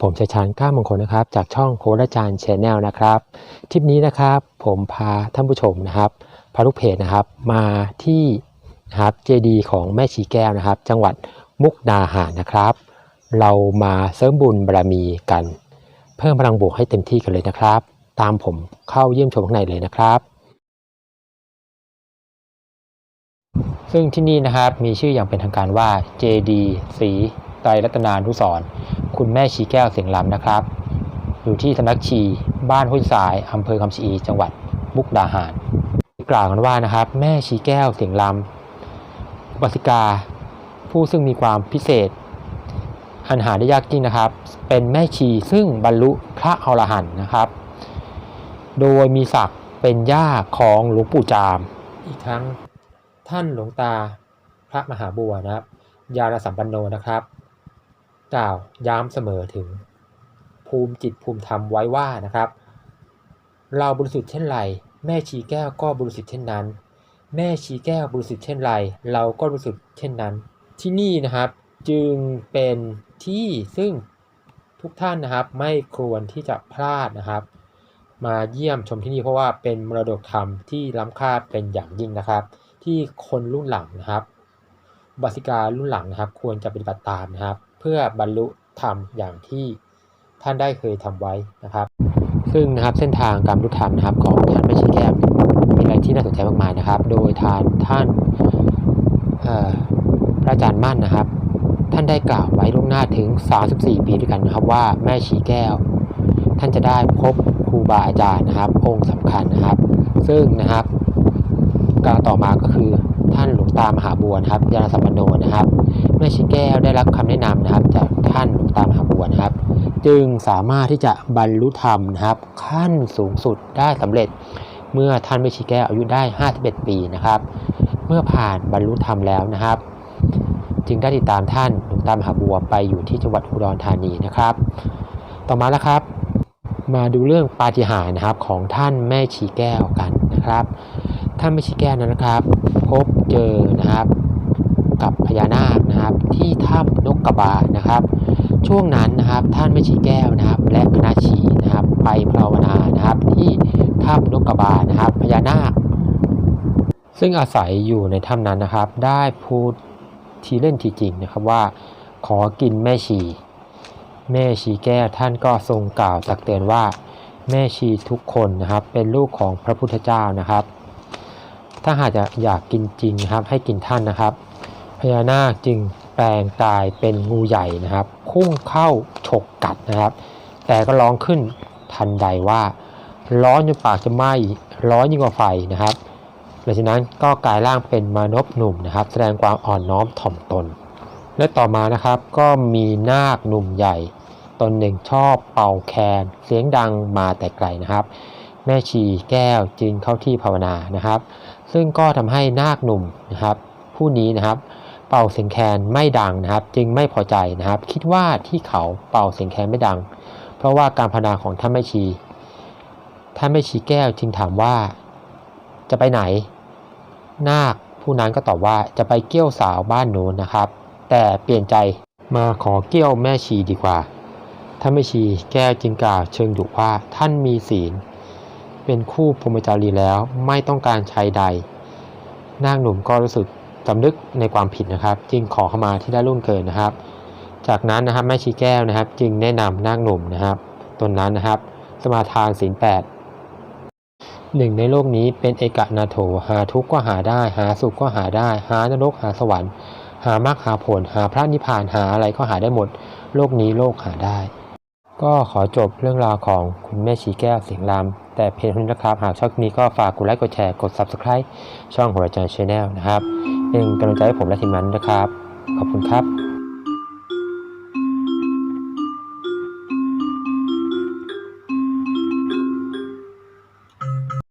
ผมชัยชาญก้ามงคลนะครับ จากช่องโคราจารย์ชแนลนะครับ ทริปนี้นะครับ ผมพาท่านผู้ชมนะครับพาลูกเพจนะครับ มาที่นะครับเจดีของแม่ชีแก้วนะครับ จังหวัดมุกดาหารนะครับ เรามาเสริมบุญบารมีกัน เพิ่มพลังบวกให้เต็มที่กันเลยนะครับ ตามผมเข้าเยี่ยมชมข้างในเลยนะครับ ซึ่งที่นี่นะครับมีชื่ออย่างเป็นทางการว่า JD ศรี ไตรรัตนานุสร์คุณแม่ชีแก้วเสียงลำนะครับ อยู่ที่สำนักชีบ้านห้วยสายอำเภอคำชะีจังหวัดมุกดาหารกล่าวกันว่านะครับ แม่ชีแก้วเสียงลำอุบาสิกา ผู้ซึ่งมีความพิเศษ อันหาได้ยากจริงนะครับ เป็นแม่ชีซึ่งบรรลุพระอรหันต์นะครับ โดยมีศักดิ์เป็นย่าของหลวงปู่จาม อีกทั้งท่านหลวงตาพระมหาบัวนะครับ ยานสัมปันโนนะครับ กล่าวย้ำเสมอถึงภูมิจิตภูมิธรรมไว้ว่านะครับ เราบริสุทธิ์เช่นไร แม่ชีแก้วก็บริสุทธิ์เช่นนั้น แม่ชีแก้วบริสุทธิ์เช่นไร เราก็บริสุทธิ์เช่นนั้น ที่นี่นะครับจึงเป็นที่ซึ่งทุกท่านนะครับไม่ควรที่จะพลาดนะครับ มาเยี่ยมชมที่นี่เพราะว่าเป็นมรดกธรรมที่ล้ำค่าเป็นอย่างยิ่งนะครับ ที่คนรุ่นหลังนะครับ บาสิการุ่นหลังนะครับ ควรจะปฏิบัติตามนะครับ เพื่อบรรลุธรรมอย่างที่ท่านได้เคยทำไว้นะครับ ซึ่งนะครับเส้นทางการบรรลุธรรมนะครับ ของท่านแม่ชีแก้วมีอะไรที่น่าสนใจมากมายนะครับ โดยทานท่านพระอาจารย์มั่นนะครับ ท่านได้กล่าวไว้ล่วงหน้าถึง 34 ปีด้วยกันนะครับ ว่าแม่ชีแก้ว ท่านจะได้พบครูบาอาจารย์นะครับ องค์สำคัญนะครับ ซึ่งนะครับกาวต่อมาก็คือ ท่านหลวงตามหาบัวนะครับยานสัมปันโนนะครับแม่ชีแก้วได้รับคำแนะนำนะครับ จากท่านหลวงตามหาบัวนะครับ จึงสามารถที่จะบรรลุธรรมนะครับ ขั้นสูงสุดได้สำเร็จ เมื่อท่านแม่ชีแก้วอายุได้ 51 ปีนะครับ เมื่อผ่านบรรลุธรรมแล้วนะครับ จึงได้ติดตามท่านหลวงตามหาบัวไปอยู่ที่จังหวัดอุดรธานีนะครับ ต่อมาแล้วครับมาดูเรื่องปาฏิหาริย์นะครับของท่านแม่ชีแก้วกันนะครับ ท่านแม่ชีแก้วนั้นนะครับ พบเจอนะครับ กับพญานาคนะครับ ที่ถ้ำนกกระบานะครับ ช่วงนั้นนะครับท่านแม่ชีแก้วนะครับ และคณะชีนะครับ ไปภาวนานะครับ ที่ถ้ำนกกระบานะครับพญานาค ซึ่งอาศัยอยู่ในถ้ำนั้นนะครับ ได้พูดทีเล่นทีจริงนะครับว่า ขอกินแม่ชีแม่ชีแก้วท่านก็ทรงกล่าวตักเตือนว่า แม่ชีทุกคนนะครับ เป็นลูกของพระพุทธเจ้านะครับ ถ้าหากจะอยากกินจริงครับให้กินท่านนะครับ พญานาคจึงแปลงกายเป็นงูใหญ่นะครับพุ่งเข้าฉกกัดนะครับ แต่ก็ร้องขึ้นทันใดว่าร้อนจนปากจะไหม้ร้อนยิ่งกว่าไฟนะครับหลังจากนั้นก็กลายร่างเป็นมานพหนุ่มนะครับ แสดงความอ่อนน้อมถ่อมตน และต่อมานะครับก็มีนาคหนุ่มใหญ่ ตนหนึ่งชอบเป่าแคน เสียงดังมาแต่ไกลนะครับ แม่ชีแก้วจึงเข้าที่ภาวนานะครับ ซึ่งก็ทำให้นาคหนุ่มนะครับ ผู้นี้นะครับ เป่าเสียงแคนไม่ดังนะครับ จึงไม่พอใจนะครับ คิดว่าที่เขาเป่าเสียงแคนไม่ดัง เพราะว่าการภาวนาของท่านแม่ชีท่านแม่ชีแก้วจึงถามว่าจะไปไหน นาคผู้นั้นก็ตอบว่าจะไปเกี้ยวสาวบ้านโน้นนะครับ แต่เปลี่ยนใจมาขอเกี้ยวแม่ชีดีกว่าท่านแม่ชีแก้วจึงกล่าวเชิงดุว่าท่านมีศีล เป็นคู่พรหมจารีแล้ว ไม่ต้องการชายใด นาคหนุ่มก็รู้สึกสำนึกในความผิดนะครับ จึงขอเข้ามาที่ได้รุ่นเกินนะครับ จากนั้นนะครับแม่ชีแก้วนะครับ จึงแนะนำนาคหนุ่มนะครับตนนั้นนะครับ สมาทานศีลแปดหนึ่งในโลกนี้เป็นเอกนาโถหาทุกข์ก็หาได้ หาสุขก็หาได้ หานรกหาสวรรค์ หามรรคหาผล หาพระนิพพานหาอะไรก็หาได้หมด โลกนี้โลกหาได้ ก็ขอจบเรื่องราวของคุณแม่ชีแก้วเสียงลำ แต่เพียงเท่านี้นะครับ หากชอบคลิปนี้ก็ฝากกดไลค์กดแชร์กด Subscribe ช่องหัวใจชาแนลนะครับเป็นกำลังใจให้ผมและทีมงานนะครับ ขอบคุณครับ